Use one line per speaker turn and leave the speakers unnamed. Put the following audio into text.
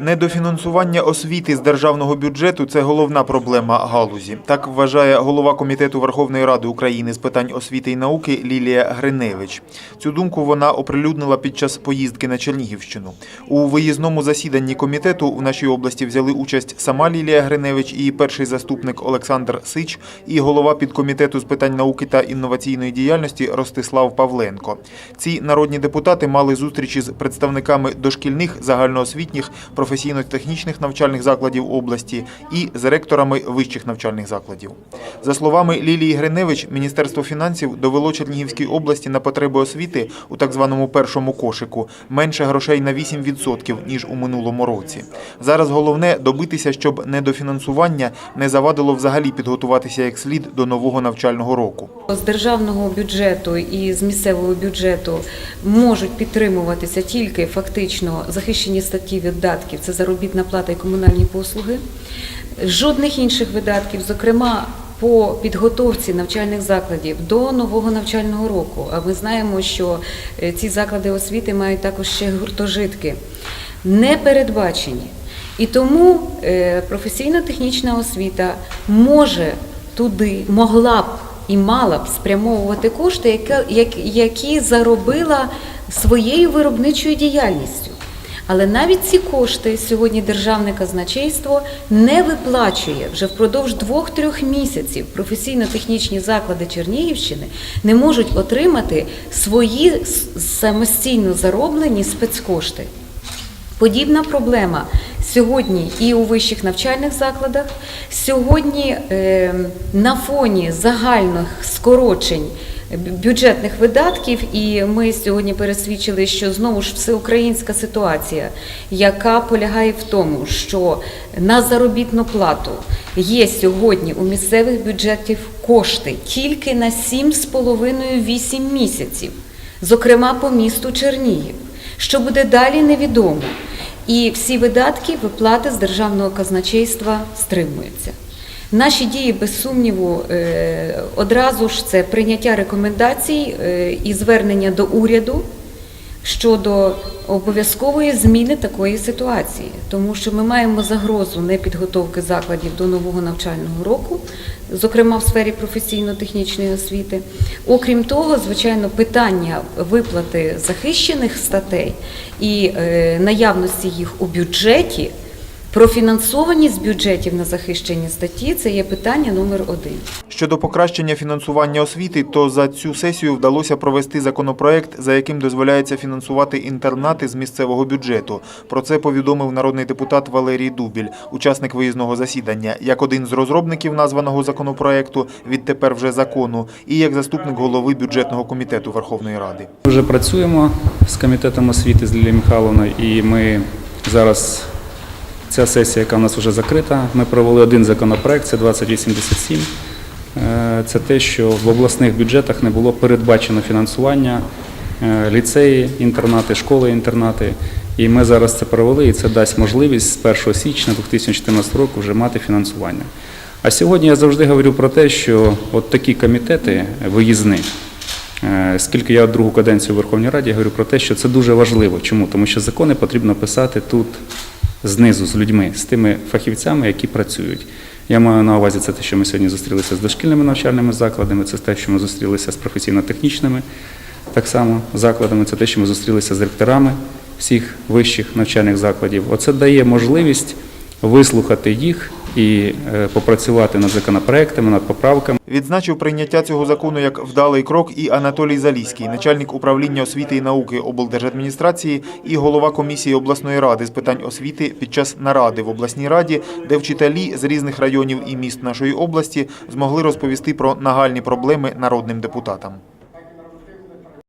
Недофінансування освіти з державного бюджету це головна проблема галузі. Так вважає голова комітету Верховної Ради України з питань освіти і науки Лілія Гриневич. Цю думку вона оприлюднила під час поїздки на Чернігівщину. У виїзному засіданні комітету в нашій області взяли участь сама Лілія Гриневич, і перший заступник Олександр Сич, і голова підкомітету з питань науки та інноваційної діяльності Ростислав Павленко. Ці народні депутати мали зустрічі з представниками дошкільних, загальноосвітніх, професійно-технічних навчальних закладів області і з ректорами вищих навчальних закладів. За словами Лілії Гриневич, Міністерство фінансів довело Чернігівській області на потреби освіти у так званому першому кошику менше грошей на 8%, ніж у минулому році. Зараз головне добитися, щоб недофінансування не завадило взагалі підготуватися як слід до нового навчального року.
З державного бюджету і з місцевого бюджету можуть підтримуватися тільки фактично захищені статті видатків, це заробітна плата і комунальні послуги. Жодних інших видатків, зокрема по підготовці навчальних закладів до нового навчального року. А ми знаємо, що е, ці заклади освіти мають також ще гуртожитки, не передбачені. І тому е, професійно-технічна освіта може туди, могла б і мала б спрямовувати кошти, які заробила своєю виробничою діяльністю. Але навіть ці кошти сьогодні державне казначейство не виплачує вже впродовж двох-трьох місяців. Професійно-технічні заклади Чернігівщини не можуть отримати свої самостійно зароблені спецкошти. Подібна проблема сьогодні і у вищих навчальних закладах. Сьогодні е, на фоні загальних скорочень бюджетних видатків, і ми сьогодні пересвідчили, що знову ж всеукраїнська ситуація, яка полягає в тому, що на заробітну плату є сьогодні у місцевих бюджетів кошти тільки на 7,5-8 місяців, зокрема по місту Чернігів. Що буде далі, невідомо. І всі видатки, виплати з державного казначейства стримуються. Наші дії, без сумніву, е, одразу ж це прийняття рекомендацій е, і звернення до уряду щодо обов'язкової зміни такої ситуації, тому що ми маємо загрозу непідготовки закладів до нового навчального року, зокрема в сфері професійно-технічної освіти. Окрім того, звичайно, питання виплати захищених статей і е, наявності їх у бюджеті. Профінансованість бюджетів на захищені статті це є питання номер один.
Щодо покращення фінансування освіти, то за цю сесію вдалося провести законопроект, за яким дозволяється фінансувати інтернати з місцевого бюджету. Про це повідомив народний депутат Валерій Дубіль, учасник виїзного засідання, як один з розробників названого законопроекту, відтепер вже закону, і як заступник голови бюджетного комітету Верховної Ради.
Ми вже працюємо з комітетом освіти з Лілією Михайловною, і ми зараз ця сесія, яка в нас вже закрита, ми провели один законопроект, це 2087. Е, Це те, що в обласних бюджетах не було передбачено фінансування е, ліцеї, інтернати, школи, інтернати. І ми зараз це провели, і це дасть можливість з 1 січня 2014 року вже мати фінансування. А сьогодні я завжди говорю про те, що от такі комітети виїзні, Е, Скільки я другу каденцію у Верховній Раді я говорю про те, що це дуже важливо. Чому? Тому що закони потрібно писати тут знизу з людьми, з тими фахівцями, які працюють. Я маю на увазі це те, що ми сьогодні зустрілися з дошкільними навчальними закладами, це те, що ми зустрілися з професійно-технічними так само закладами, це те, що ми зустрілися з ректорами всіх вищих навчальних закладів. Оце дає можливість вислухати їх і е, попрацювати над законопроектами, над поправками.
Відзначив прийняття цього закону як вдалий крок і Анатолій Заліський, начальник управління освіти і науки облдержадміністрації і голова комісії обласної ради з питань освіти під час наради в обласній раді, де вчителі з різних районів і міст нашої області змогли розповісти про нагальні проблеми народним депутатам.